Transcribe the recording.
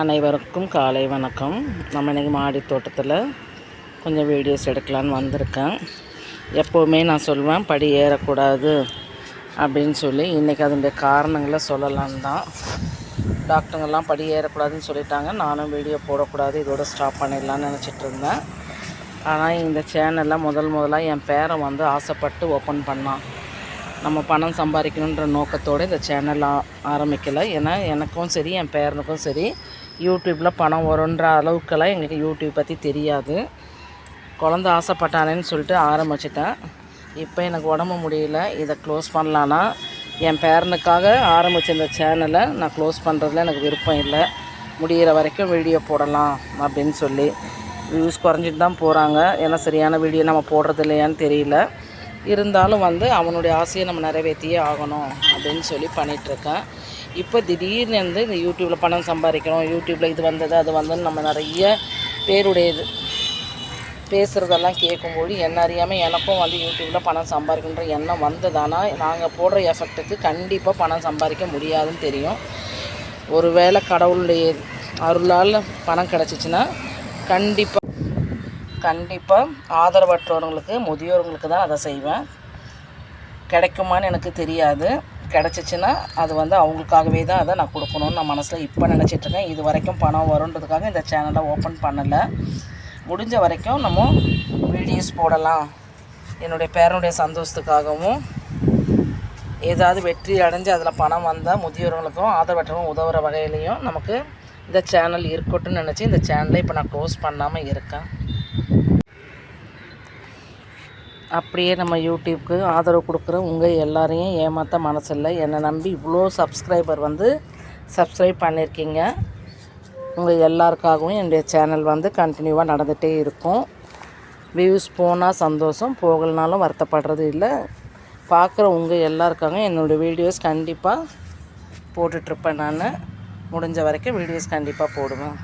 அனைவருக்கும் காலை வணக்கம். நம்ம இன்றைக்கி மாடி தோட்டத்தில் கொஞ்சம் வீடியோஸ் எடுக்கலான்னு வந்திருக்கேன். எப்போவுமே நான் சொல்லுவேன் படி ஏறக்கூடாது அப்படின்னு சொல்லி இன்றைக்கி அதனுடைய காரணங்களை சொல்லலான்னு தான். டாக்டருங்கெல்லாம் படி ஏறக்கூடாதுன்னு சொல்லிட்டாங்க. நானும் வீடியோ போடக்கூடாது இதோட ஸ்டாப் பண்ணிடலான்னு நினச்சிட்டு இருந்தேன். ஆனால் இந்த சேனலில் முதல் முதலாக என் பேரை வந்து ஆசைப்பட்டு ஓப்பன் பண்ணான். நம்ம பணம் சம்பாதிக்கணுன்ற நோக்கத்தோடு இந்த சேனல் ஆரம்பிக்கலை. ஏன்னா எனக்கும் சரி என் பேரனுக்கும் சரி யூடியூப்பில் பணம் வருன்ற அளவுக்கெல்லாம் எங்களுக்கு யூடியூப் பற்றி தெரியாது. குழந்த ஆசைப்பட்டானேன்னு சொல்லிட்டு ஆரம்பிச்சிட்டேன். இப்போ எனக்கு உடம்பு முடியல. இதை க்ளோஸ் பண்ணலான்னா என் பேரனுக்காக ஆரம்பித்த இந்த சேனலை நான் க்ளோஸ் பண்ணுறதுல எனக்கு விருப்பம் இல்லை. முடிகிற வரைக்கும் வீடியோ போடலாம் அப்படின்னு சொல்லி வியூஸ் குறைஞ்சிட்டு தான் போகிறாங்க ஏன்னா சரியான வீடியோ நம்ம போடுறது இல்லையான்னு தெரியல. இருந்தாலும் வந்து அவனுடைய ஆசையை நம்ம நிறைவேற்றியே ஆகணும் அப்படின்னு சொல்லி பண்ணிகிட்ருக்கேன் இப்போ திடீர்னு வந்து இந்த யூடியூப்பில் பணம் சம்பாதிக்கணும் யூடியூப்பில் இது வந்தது அது வந்ததுன்னு நம்ம நிறைய பேருடைய இது பேசுகிறதெல்லாம் கேட்கும்போது என்ன அறியாமல் எனக்கும் வந்து யூடியூப்பில் பணம் சம்பாதிக்கணுன்ற எண்ணம் வந்ததானா நாங்கள் போடுற எஃபெக்ட்டுக்கு கண்டிப்பாக பணம் சம்பாதிக்க முடியாதுன்னு தெரியும். ஒருவேளை கடவுளுடைய அருளால் பணம் கிடச்சிச்சின்னா கண்டிப்பாக கண்டிப்பாக ஆதரவற்றவர்களுக்கு முதியோர்களுக்கு தான் அதை செய்வேன். கிடைக்குமான்னு எனக்கு தெரியாது. கிடச்சிச்சின்னா அது வந்து அவங்களுக்காகவே தான் அதை நான் கொடுக்கணும்னு நான் மனசில் இப்போ நினச்சிட்ருக்கேன் இது வரைக்கும் பணம் வருன்றதுக்காக இந்த சேனலை ஓப்பன் பண்ணலை. முடிஞ்ச வரைக்கும் நம்ம வீடியோஸ் போடலாம். என்னுடைய பேரனுடைய சந்தோஷத்துக்காகவும் ஏதாவது வெற்றி அடைஞ்சு அதில் பணம் வந்தால் முதியோர்களுக்கும் ஆதரவற்றவும் உதவுற வகையிலையும் நமக்கு இந்த சேனல் இருக்கட்டும்னு நினச்சி இந்த சேனலை இப்போ நான் க்ளோஸ் பண்ணாமல் இருக்கேன். அப்படியே நம்ம யூடியூப்க்கு ஆதரவு கொடுக்குற உங்கள் எல்லாரையும் ஏமாற்ற மனசில்லை. என்னை நம்பி இவ்வளோ சப்ஸ்கிரைபர் வந்து சப்ஸ்கிரைப் பண்ணியிருக்கீங்க உங்கள் எல்லாருக்காகவும் என்னுடைய சேனல் வந்து கண்டினியூவாக நடந்துகிட்டே இருக்கும். வியூஸ் போனால் சந்தோஷம் போகலனாலும் வருத்தப்படுறது இல்லை. பார்க்குற உங்கள் எல்லாருக்காகவும் என்னோடய வீடியோஸ் கண்டிப்பாக போட்டுட்ருப்பேன் நான். முடிஞ்ச வரைக்கும் வீடியோஸ் கண்டிப்பாக போடுவேன்.